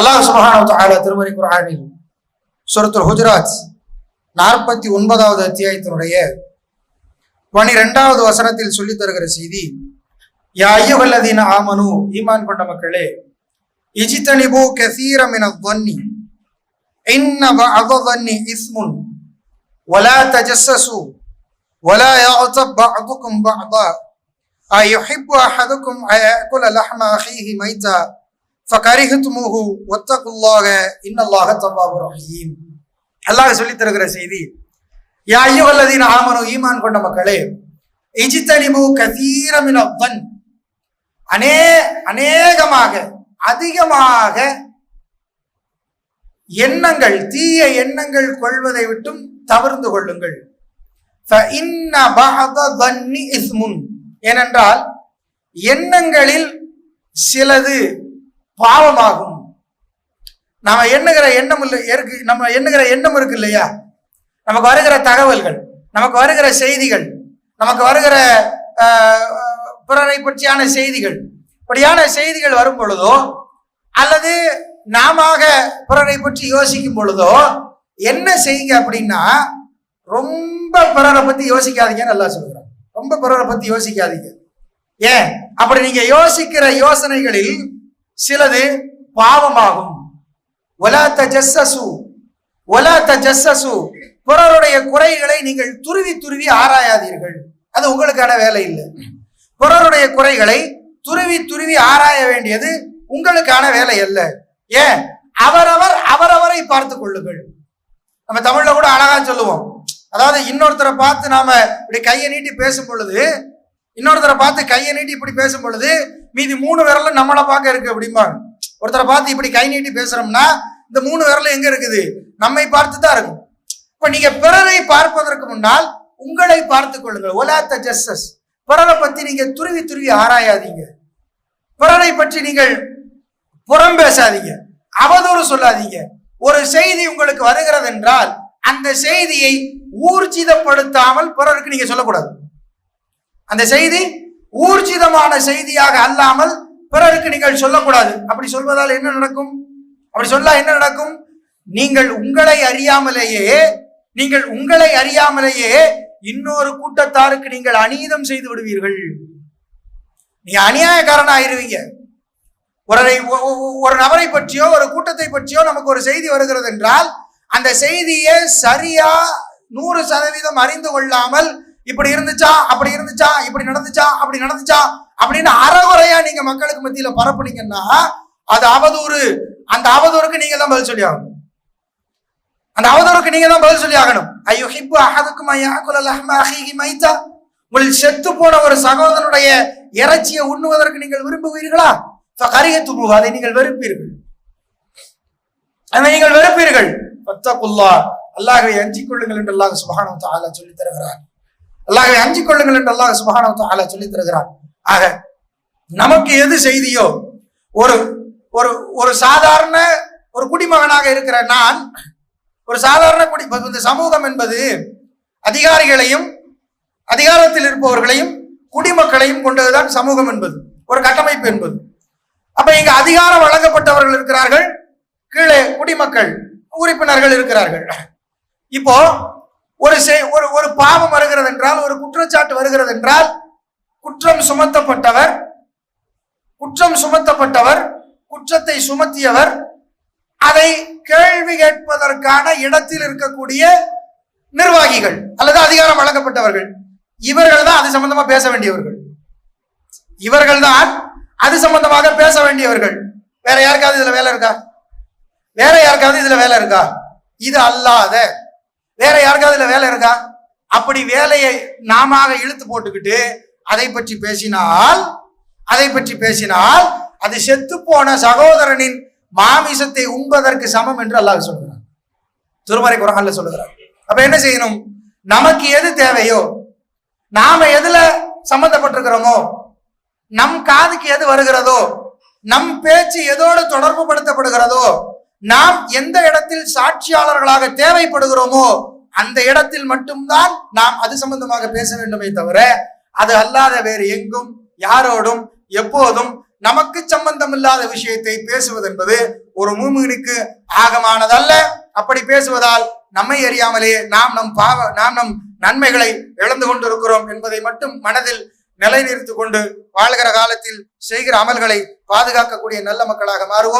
அல்லாஹ் சுபஹானஹு தஆலா திருமறை குர்ஆனில் சூரத்துல் ஹுஜராத் நாற்பத்தி ஒன்பதாவது அத்தியாயத்தினுடைய பனிரெண்டாவது வசனத்தில் சொல்லித் தருகிற செய்தி யா ஐயுகல்லதீன ஆமனு ஈமான் கொண்ட மக்களே இஜித்தனிபு கசீர மின வன்னி இன்ன பஅத வன்னி இஸ்முன் ولا تجسسوا ولا يغتب بعضكم بعضا أيحب أحدكم أن يأكل لحم أخيه ميتا ஃபகரிஹுத்முஹு ஒத்தகுல்லாக இன்னல்லாக தவ்வாபு ரஹீம். அல்லாஹ் சொல்லி தருகிற செய்தி யா அல்லது ஆமனு ஈமான் கொண்ட மக்களே இஜித்தனிமு கதீரமின் அப்பன் அனே அநேகமாக அதிகமாக எண்ணங்கள் தீய எண்ணங்கள் கொள்வதை விட்டும் தவிர்ந்து கொள்ளுங்கள். ஏனென்றால் எண்ணங்களில் சிலது பாவமாகும். நாம எண்ணுகிற எண்ணம் இல்லை இருக்கு நம்ம எண்ணுகிற எண்ணம் இருக்கு இல்லையா? நமக்கு வருகிற தகவல்கள் நமக்கு வருகிற செய்திகள் நமக்கு வருகிற பிறரை பற்றியான செய்திகள் இப்படியான செய்திகள் வரும் பொழுதோ அல்லது நாம பிறரை பற்றி யோசிக்கும் பொழுதோ என்ன செய்யுங்க அப்படின்னா ரொம்ப பிறரை பத்தி யோசிக்காதீங்கன்னு நல்லா சொல்கிறான் ரொம்ப பிறரை பத்தி யோசிக்காதீங்க. ஏன்? அப்படி நீங்க யோசிக்கிற யோசனைகளில் சிலது பாவமாகும். ஒலா தஜஸ்ஸசு ஒலா தஜஸ்ஸசு. பிறருடைய குறைகளை நீங்கள் துருவி துருவி ஆராயாதீர்கள். அது உங்களுக்கான வேலை இல்லை. பிறருடைய குறைகளை துருவி துருவி ஆராய வேண்டியது உங்களுக்கான வேலை அல்ல. ஏன்? அவரவர் அவரவரை பார்த்து கொள்ளுங்கள். நம்ம தமிழ்ல கூட அழகா சொல்லுவோம். அதாவது இன்னொருத்தரை பார்த்து நாம இப்படி கையை நீட்டி பேசும் பொழுது இன்னொருத்தரை பார்த்து கையை நீட்டி இப்படி பேசும் பொழுது மீதி மூணு விரலும் நம்மளை பார்க்க இருக்கு அப்படிம்பாங்க ஒருத்தரை பார்த்து இப்படி கை நீட்டி பேசுறோம்னா இந்த மூணு விரலும் எங்க இருக்குது? நம்மை பார்த்து தான் இருக்கும். இப்ப நீங்க பிறரை பார்ப்பதற்கு முன்னால் உங்களை பார்த்து கொள்ளுங்கள். ஒலாத்த ஜஸ்டஸ் பிறரை பத்தி நீங்க துருவி துருவி ஆராயாதீங்க. பிறரை பற்றி நீங்கள் புறம் பேசாதீங்க. அவதூறு சொல்லாதீங்க. ஒரு செய்தி உங்களுக்கு வருகிறது என்றால் அந்த செய்தியை ஊர்ஜிதப்படுத்தாமல் பிறருக்கு நீங்க சொல்லக்கூடாது. அந்த செய்தி ஊர்ஜிதமான செய்தியாக அல்லாமல் பிறருக்கு நீங்கள் சொல்லக்கூடாது. அப்படி சொல்வதால் என்ன நடக்கும்? அப்படி சொல்ல என்ன நடக்கும்? நீங்கள் உங்களை அறியாமலேயே நீங்கள் உங்களை அறியாமலேயே இன்னொரு கூட்டத்தாருக்கு நீங்கள் அநீதம் செய்து விடுவீர்கள். நீங்க அநியாயக்காரனா ஆயிருவீங்க ஒரு ஒரு நபரை பற்றியோ ஒரு கூட்டத்தை பற்றியோ நமக்கு ஒரு செய்தி வருகிறது என்றால் அந்த செய்தியை சரியா நூறு சதவீதம் அறிந்து கொள்ளாமல் இப்படி இருந்துச்சா அப்படி இருந்துச்சா இப்படி நடந்துச்சா அப்படி நடந்துச்சா அப்படின்னு அறகுறையா நீங்க மக்களுக்கு மத்தியில பரப்புனீங்கன்னா அது அவதூறு. அந்த அவதூறுக்கு நீங்க தான் பதில் சொல்லி ஆகணும். அந்த அவதூறுக்கு நீங்க தான் பதில் சொல்லி ஆகணும். ஐயோ ஹிப்பு அஹதுக்கும் ஐயா குலல் அஹீகி மைத்தா? உங்களில் செத்து போன ஒரு சகோதரனுடைய இறைச்சியை உண்ணுவதற்கு நீங்கள் விரும்புவீர்களா? கரியத்து அதை நீங்கள் வெறுப்பீர்கள். அதை நீங்கள் வெறுப்பீர்கள். பத்தகுல்லா அல்லாஹை அஞ்சிக் கொள்ளுங்கள் என்று அல்லாஹ் சுபஹானு தாலா சொல்லி தருகிறார். அல்லாஹை அஞ்சு கொள்ளுங்கள் என்று அல்லாஹ் சுபஹானு ஆலா சொல்லி தருகிறார் ஆக நமக்கு எது செய்தியோ ஒரு ஒரு ஒரு சாதாரண ஒரு குடிமகனாக இருக்கிற நான் ஒரு சாதாரண குடி இந்த சமூகம் என்பது அதிகாரிகளையும் அதிகாரத்தில் இருப்பவர்களையும் குடிமக்களையும் கொண்டதுதான் சமூகம் என்பது ஒரு கட்டமைப்பு என்பது. அப்ப இங்க அதிகாரம் வழங்கப்பட்டவர்கள் இருக்கிறார்கள் கீழே குடிமக்கள் உறுப்பினர்கள் இருக்கிறார்கள். இப்போ ஒரு செய்- ஒரு ஒரு பாவம் வருகிறது என்றால் ஒரு குற்றச்சாட்டு வருகிறது என்றால் குற்றம் சுமத்தப்பட்டவர் குற்றம் சுமத்தப்பட்டவர் குற்றத்தை சுமத்தியவர் அதை கேள்வி கேட்பதற்கான இடத்தில் இருக்கக்கூடிய நிர்வாகிகள் அல்லது அதிகாரம் வழங்கப்பட்டவர்கள். இவர்கள் தான் அது சம்பந்தமா பேச வேண்டியவர்கள். இவர்கள் தான் அது சம்பந்தமாக பேச வேண்டியவர்கள். வேற யாருக்காவது இதுல வேலை இருக்கா? வேற யாருக்காவது இதுல வேலை இருக்கா? இது அல்லாத வேற யாருக்காவது இதுல வேலை இருக்கா? அப்படி வேலையை நாம இழுத்து போட்டுக்கிட்டு அதை பற்றி பேசினால் அதை பற்றி பேசினால் அது செத்து போன சகோதரனின் மாமிசத்தை உண்பதற்கு சமம் என்று அல்லாஹ் சொல்கிறார் திருமறை குரான்ல சொல்லுகிறார். அப்ப என்ன செய்யணும்? நமக்கு எது தேவையோ நாம எதுல சம்பந்தப்பட்டிருக்கிறோமோ நம் காதுக்கு எது வருகிறதோ நம் பேச்சு எதோடு தொடர்பு படுத்தப்படுகிறதோ நாம் எந்த இடத்தில் சாட்சியாளர்களாக தேவைப்படுகிறோமோ அந்த இடத்தில் மட்டும்தான் நாம் அது சம்பந்தமாக பேச வேண்டுமே தவிர அது அல்லாத வேறு எங்கும் யாரோடும் எப்போதும் நமக்கு சம்பந்தம் இல்லாத விஷயத்தை பேசுவது என்பது ஒரு மூமினுக்கு ஆகமானதல்ல. அப்படி பேசுவதால் நம்மை அறியாமலே நாம் நம் பாவ நாம் நம் நன்மைகளை இழந்து கொண்டிருக்கிறோம் என்பதை மட்டும் மனதில் நிலைநிறுத்திக் கொண்டு வாழ்கிற காலத்தில் செய்கிற அமல்களை பாதுகாக்கக்கூடிய நல்ல மக்களாக மாறுவோம்.